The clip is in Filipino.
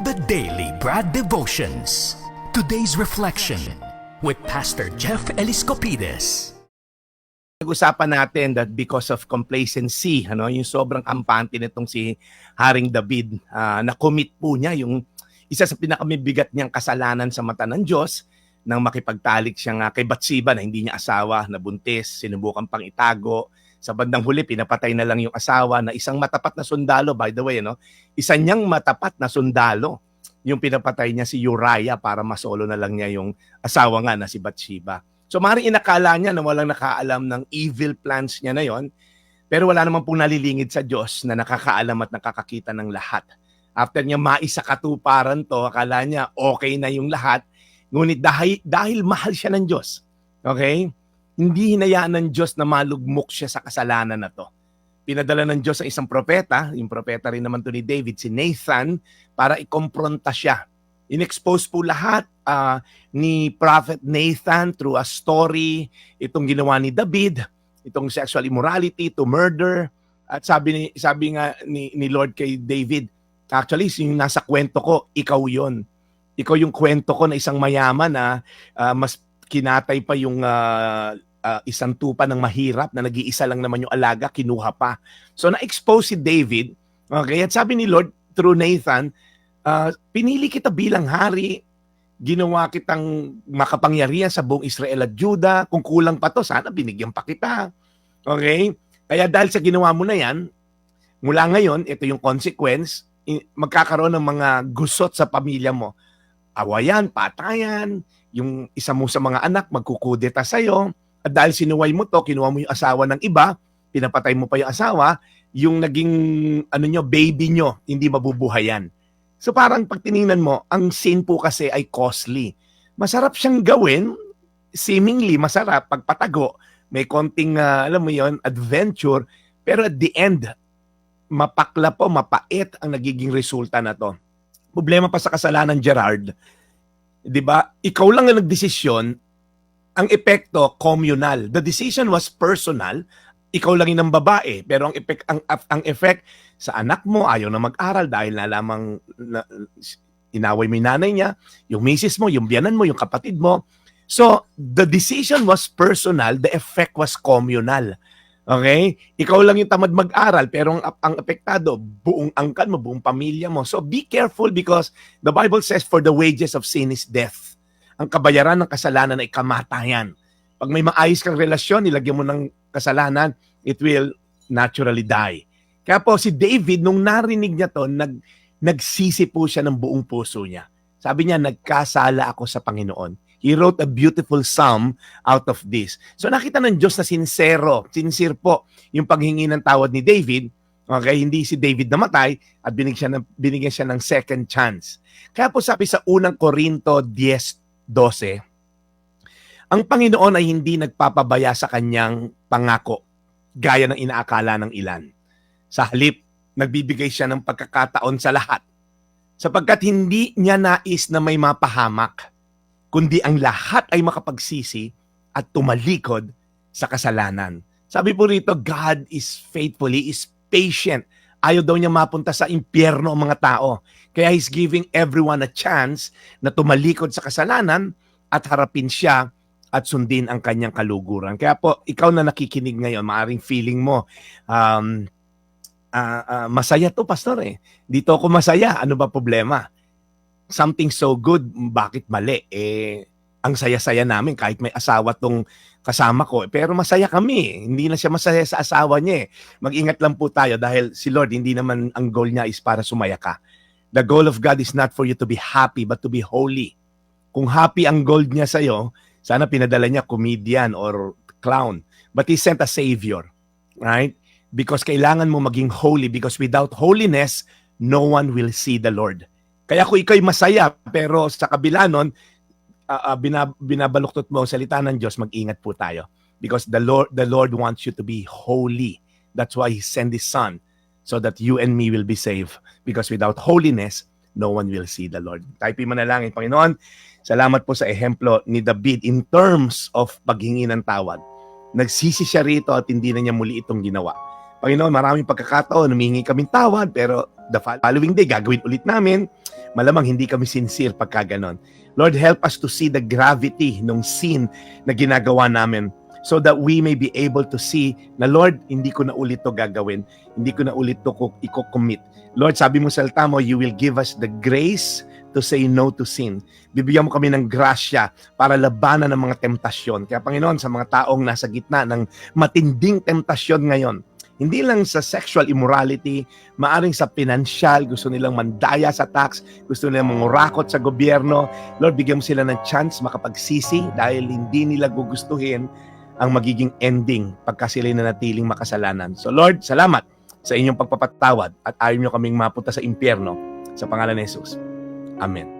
The Daily Brad Devotions. Today's reflection with Pastor Jeff Eliscopides. Pag-usapan natin that because of complacency, ano, yung sobrang kampante nitong si Haring David, ah, na-commit po niya yung isa sa pinakamibigat niyang kasalanan sa mata ng Diyos nang makipagtalik siya nga kay Bathsheba na hindi niya asawa, nabuntis, sinubukan pang itago. Sa bandang huli, pinapatay na lang yung asawa na isang matapat na sundalo, by the way, no? isa niyang matapat na sundalo yung pinapatay niya si Uriah para masolo na lang niya yung asawa nga na si Bathsheba. So maaaring inakala niya na walang nakaalam ng evil plans niya na yon, pero wala naman pong nalilingid sa Diyos na nakakaalam at nakakakita ng lahat. After niya maisakatuparan to, akala niya okay na yung lahat, ngunit dahil, dahil mahal siya ng Diyos, okay, hindi hinayaan ng Diyos na malugmok siya sa kasalanan na to. Pinadala ng Diyos ang isang propeta, yung propeta rin naman to ni David, si Nathan, para ikompronta siya. In-expose po lahat ah, ni Prophet Nathan through a story, itong ginawa ni David, itong sexual immorality to murder. At sabi ni sabi nga ni, ni Lord kay David, actually yung nasa kwento ko, ikaw 'yon. Ikaw yung kwento ko na isang mayaman na ah, mas kinatay pa yung ah, ah, isang tupa ng mahirap na nag-iisa lang naman yung alaga, kinuha pa. So na-expose si David, okay, at sabi ni Lord through Nathan, ah, pinili kita bilang hari, ginawa kitang makapangyarihan sa buong Israel at Juda. Kung kulang pa to, sana binigyan pa kita. Okay? Kaya dahil sa ginawa mo na yan, mula ngayon, ito yung consequence, magkakaroon ng mga gusot sa pamilya mo. Awayan, patayan, yung isa mo sa mga anak magkukudeta sa'yo. At dahil sinuway mo to, kinuha mo yung asawa ng iba, pinapatay mo pa yung asawa, yung naging ano nyo, baby nyo, hindi mabubuhayan. So parang pag tiningnan mo, ang sin po kasi ay costly. Masarap siyang gawin, seemingly masarap pag patago, may konting ah, alam mo yon adventure, pero at the end mapakla po, mapait ang nagiging resulta na to. Problema pa sa kasalanan Gerard, 'di ba? Ikaw lang ang nagdesisyon, ang epekto communal. The decision was personal, ikaw lang yung babae, pero ang effect ang ang effect sa anak mo ayaw na mag-aral dahil na lamang na, inaway mo yung nanay niya, yung misis mo, yung biyanan mo, yung kapatid mo. So, the decision was personal, the effect was communal. Okay? Ikaw lang yung tamad mag-aral, pero ang, ang apektado, buong angkan mo, buong pamilya mo. So, be careful because the Bible says, for the wages of sin is death. Ang kabayaran ng kasalanan ay kamatayan. Pag may maayos kang relasyon, nilagyan mo ng kasalanan, it will naturally die. Kaya po si David, nung narinig niya to, nag, nagsisi po siya ng buong puso niya. Sabi niya, nagkasala ako sa Panginoon. He wrote a beautiful psalm out of this. So nakita ng Diyos na sincero, sincere po yung paghingi ng tawad ni David. Okay, hindi si David namatay at binigyan siya ng, binigyan siya ng second chance. Kaya po sabi sa unang Korinto 10.12, ang Panginoon ay hindi nagpapabaya sa kanyang pangako gaya ng inaakala ng ilan. Sa halip, nagbibigay siya ng pagkakataon sa lahat sapagkat hindi niya nais na may mapahamak, kundi ang lahat ay makapagsisi at tumalikod sa kasalanan. Sabi po rito, God is faithful, He is patient. Ayaw daw niya mapunta sa impyerno ang mga tao. Kaya He's giving everyone a chance na tumalikod sa kasalanan at harapin siya at sundin ang kanyang kaluguran. Kaya po, ikaw na nakikinig ngayon, maaring feeling mo, um, ah, ah, masaya to, pastor eh. Dito ako masaya. Ano ba problema? Something so good, bakit mali? Eh, ang saya-saya namin kahit may asawa tong kasama ko. Pero masaya kami. eh. Hindi na siya masaya sa asawa niya eh. Mag-ingat lang po tayo dahil si Lord, hindi naman ang goal niya is para sumaya ka. The goal of God is not for you to be happy but to be holy. Kung happy ang goal niya sa'yo, sana pinadala niya comedian or clown. But He sent a Savior. Right? Because kailangan mo maging holy because without holiness, no one will see the Lord. Kaya kung ikaw'y masaya, pero sa kabila nun, ah, ah, binab- binabaluktot mo ang salita ng Diyos, mag-ingat po tayo. Because the Lord, the Lord wants you to be holy. That's why He sent His Son so that you and me will be saved. Because without holiness, no one will see the Lord. Tayo manalangin, Panginoon, salamat po sa ehemplo ni David in terms of paghingi ng tawad. Nagsisi siya rito at hindi na niya muli itong ginawa. Panginoon, maraming pagkakataon, humingi kaming tawad, pero the following day, gagawin ulit namin. Malamang hindi kami sincere pagka ganon. Lord, help us to see the gravity ng sin na ginagawa namin so that we may be able to see na Lord, hindi ko na ulit to gagawin. Hindi ko na ulit to i-commit. Lord, sabi mo sa salita mo, you will give us the grace to say no to sin. Bibigyan mo kami ng grasya para labanan ng mga temptasyon. Kaya Panginoon, sa mga taong nasa gitna ng matinding temptasyon ngayon, hindi lang sa sexual immorality, maaring sa pinansyal, gusto nilang mandaya sa tax, gusto nilang mangurakot sa gobyerno. Lord, bigyan mo sila ng chance makapagsisi dahil hindi nila gugustuhin ang magiging ending pagka sila nanatiling makasalanan. So Lord, salamat sa inyong pagpapatawad at ayaw nyo kaming mapunta sa impyerno sa pangalan ni Jesus. Amen.